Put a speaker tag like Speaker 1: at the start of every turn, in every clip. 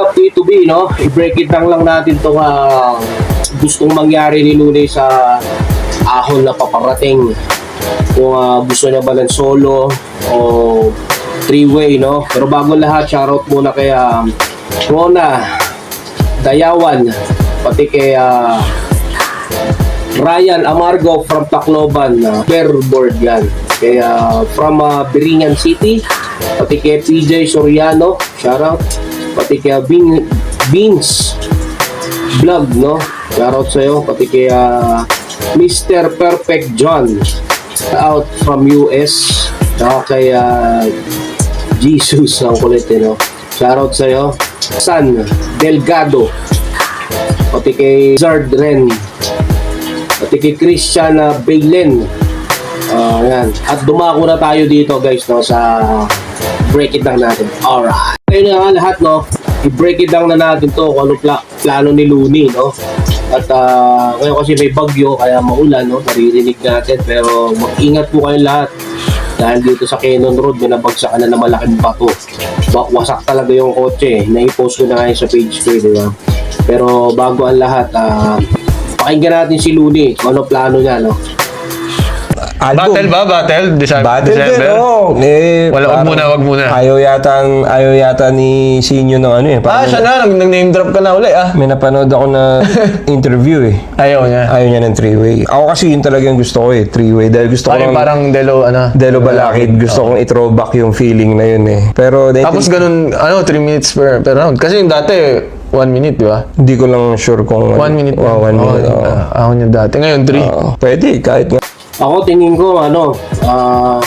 Speaker 1: Up to be, no? I-break it down lang natin itong ah, gustong mangyari ni Lune sa ahon na paparating. Kung ah, gusto niya ba ng solo o three-way, no? Pero bago lahat, shoutout muna kay ah, Rona, Dayawan, pati kay ah, Ryan Amargo from Tacloban, uh, board yan. Kaya from uh, Biringan City, pati kay PJ Soriano, shoutout. Pati kay Bean, Beans Vlog, no? Shoutout sa'yo. Pati kay uh, Mr. Perfect John, out from US. Saka kay uh, Jesus, ang kulit, eh, no? Shoutout sa'yo. San Delgado, pati kay Zard Ren, pati kay Christian uh, Bailen. Ah, yan. At dumako na tayo dito guys no sa break it down natin. Alright. Ngayon na nga lahat no, i-break it down na natin to kung ano pla- plano ni Looney no. At ah, ngayon kasi may bagyo kaya maulan no, naririnig natin pero mag-ingat po kayo lahat. Dahil dito sa Cannon Road, may nabagsakan na ng malaking bato. Wa- Wasak talaga yung kotse. Naipost ko na ngayon sa page ko, eh, di ba? Pero bago ang lahat, ah, pakinggan natin si Looney ano plano niya, no?
Speaker 2: Album.
Speaker 3: Battle ba? Battle? December?
Speaker 2: Battle
Speaker 3: December?
Speaker 2: din, oo. Eh,
Speaker 3: Wala, wag
Speaker 2: parang
Speaker 3: muna, wag muna.
Speaker 2: Ayaw yata, ayaw yata ni Sinyo ng ano eh.
Speaker 3: Ah,
Speaker 2: Parang
Speaker 3: siya na. Nag- Nag-name drop ka na uli ah.
Speaker 2: May napanood ako na interview eh.
Speaker 3: Ayaw niya.
Speaker 2: Ayaw niya ng three-way. Ako kasi yun talagang gusto ko eh, three-way. Dahil gusto ko
Speaker 3: Ay, parang Delo, ano.
Speaker 2: Delo Balakid, gusto kong i-throwback yung feeling na yun eh. Pero
Speaker 3: Tapos ganun, ano, 3 minutes per, per round. Kasi yung dati, 1 minute, di ba?
Speaker 2: hindi ko lang sure kung...
Speaker 3: 1 minute.
Speaker 2: Oh, one minute,
Speaker 3: oo. ah, Ako niya dati. Ngayon, 3.
Speaker 2: Oo. Pwede, kahit nga.
Speaker 1: Ako tingin ko ano, ah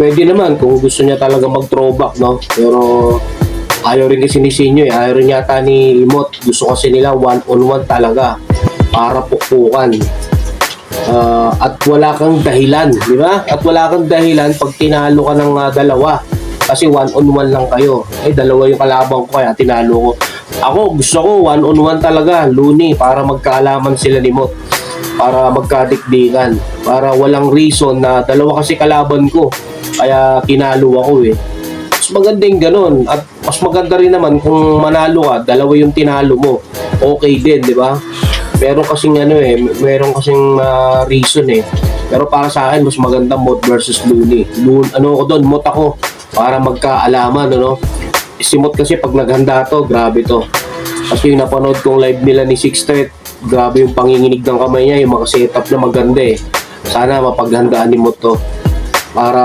Speaker 1: pwede naman kung gusto niya talaga mag-throwback, no? Pero ayaw rin kasi ni Sinyo eh. Ayaw rin yata ni Imot. Gusto kasi nila one-on-one talaga para pukpukan. Ah, at wala kang dahilan, di ba? At wala kang dahilan pag tinalo ka ng ah, dalawa. Kasi one-on-one lang kayo. Eh, dalawa yung kalaban ko kaya tinalo ko. Ako, gusto ko one-on-one talaga, Looney, para magkaalaman sila ni Mot para magkadikdikan para walang reason na dalawa kasi kalaban ko kaya tinalo ako eh. Mas maganda yung ganun at mas maganda rin naman kung manalo ka dalawa yung tinalo mo okay din di ba? Meron kasing ano eh meron kasing ah, reason eh. Pero para sa akin mas maganda Mot versus Looney. Loon, ano ko doon Mot ako para magkaalaman ano? Si Mot kasi pag naghanda to grabe to kasi yung napanood kong live nila ni Six Threat, grabe yung panginginig ng kamay niya, yung mga setup na maganda eh. Sana mapaghandaan ni mo to. Para,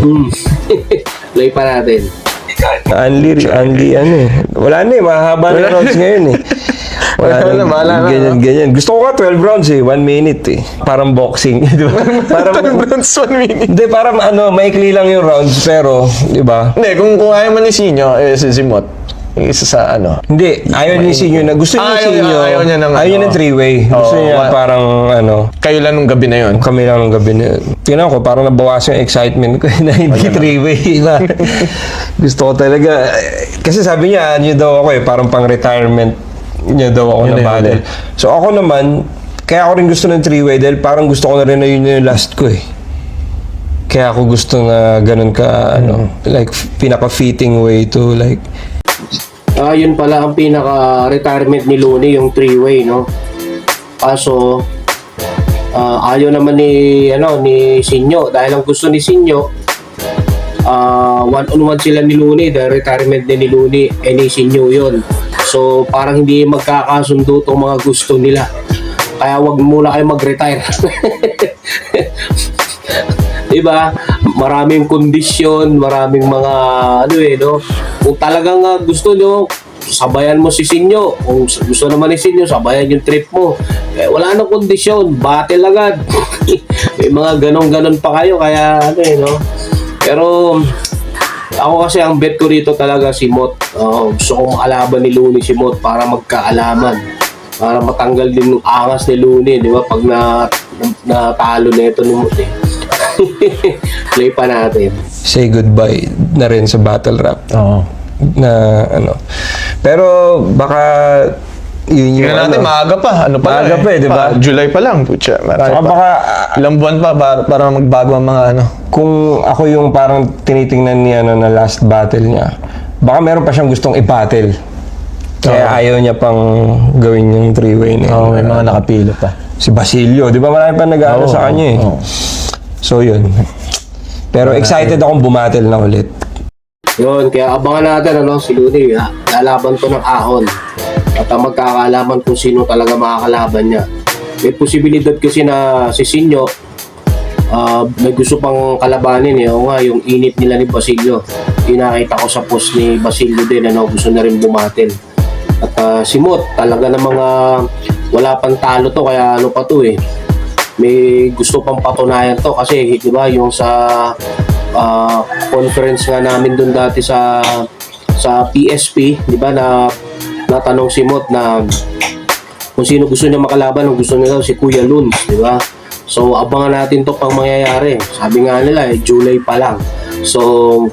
Speaker 1: hmm, play pa natin.
Speaker 2: Unli, unli ano eh. Wala na eh, mahaba na rounds ngayon eh.
Speaker 3: Wala na, bahala na,
Speaker 2: Ganyan, ganyan. Gusto ko ka 12 rounds eh, 1 minute eh. Parang boxing, di ba? Parang,
Speaker 3: rounds, 1 minute.
Speaker 2: hindi, parang ano, maikli lang yung rounds, pero, di ba?
Speaker 3: Hindi, kung, kung ayaw man ni Sinyo, eh, si Simot. Isa sa ano.
Speaker 2: Hindi, ayaw ni Sinyo na, gusto niya si
Speaker 3: ayaw niya-
Speaker 2: Sinyo.
Speaker 3: ayaw niya ng
Speaker 2: ayaw niya
Speaker 3: ano.
Speaker 2: ng three-way. Gusto
Speaker 3: Oo,
Speaker 2: niya
Speaker 3: wa-
Speaker 2: parang, ano,
Speaker 3: Kayo lang nung gabi na yon.
Speaker 2: kami lang ng gabi na yun. Tingnan ko, parang nabawasan yung excitement ko na hindi three-way na. Gusto ko talaga, kasi sabi niya, ano daw ako eh, parang pang-retirement niya daw ako
Speaker 3: Yun
Speaker 2: na
Speaker 3: na yun,
Speaker 2: battle.
Speaker 3: yun.
Speaker 2: So ako naman, kaya ako rin gusto ng three-way dahil parang gusto ko na rin na yun yung last ko eh. Kaya ako gusto na ganun ka, ano, like, pinaka-fitting way to like,
Speaker 1: Ah, yun pala ang pinaka-retirement ni Looney, yung three-way, no? Kaso, ah, ayaw naman ni, ano, ni Sinyo. Dahil ang gusto ni Sinyo, ah, one-on-one sila ni Looney. Dahil retirement din ni Looney, eh ni Sinyo yun. So, parang hindi magkakasundo itong mga gusto nila. Kaya wag muna kayo mag-retire. Diba? Maraming kondisyon, maraming mga ano eh, no? Kung talagang ah, gusto nyo, sabayan mo si Sinyo. Kung gusto naman ni Sinyo, sabayan yung trip mo. Eh, wala nang kondisyon, battle agad. May mga ganon-ganon pa kayo, kaya ano eh, no? Pero, ako kasi ang bet ko rito talaga si Mot. Oo, gusto kong makalaban ni Looney si Mot para magkaalaman. Para matanggal din yung angas ni Looney, di ba? Pag na, natalo na ito ni Mot eh. Play pa natin.
Speaker 2: say goodbye na rin sa battle rap.
Speaker 3: Oo.
Speaker 2: na ano. Pero baka yun yung
Speaker 3: Tingnan natin,
Speaker 2: ano.
Speaker 3: maaga pa. Ano pa
Speaker 2: Maaga
Speaker 3: lang
Speaker 2: pa eh, di ba?
Speaker 3: July pa lang. Putya, marami
Speaker 2: Saka
Speaker 3: pa.
Speaker 2: baka
Speaker 3: Ilang buwan pa para, para magbago ang mga ano.
Speaker 2: kung ako yung parang tinitingnan niya ano, na last battle niya, baka meron pa siyang gustong i-battle. Kaya ayaw niya pang gawin yung three-way na yun.
Speaker 3: Oo, may mga nakapila pa.
Speaker 2: Si Basilio, di ba marami pa nag-ano
Speaker 3: Oo,
Speaker 2: sa kanya eh.
Speaker 3: oo.
Speaker 2: So yun. Pero excited akong bumatel na ulit.
Speaker 1: Yun, kaya abangan natin ano, si Luni, ha? lalaban to ng ahon. At ang magkakaalaman kung sino talaga makakalaban niya. May posibilidad kasi na si Sinyo, ah, may gusto pang kalabanin eh. O nga, yung init nila ni Basilio. Pinakita ko sa post ni Basilio din, ano, gusto na rin bumatil. At ah, si Mot, talaga ng mga wala pang talo to, kaya ano pa to eh. May gusto pang patunayan to kasi, di ba, yung sa ah, conference nga namin doon dati sa sa PSP, di ba, na natanong si Mot na kung sino gusto niya makalaban, kung gusto niya daw si Kuya Luns, di ba? So, abangan natin to pang mangyayari. Sabi nga nila, eh, July pa lang. So,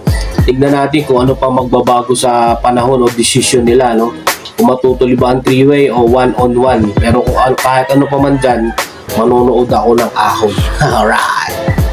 Speaker 1: tignan natin kung ano pa magbabago sa panahon o decision nila, no? Kung matutuloy ba ang three-way o one-on-one. Pero kung ano, kahit ano pa man dyan, manonood ako ng ahon. Alright!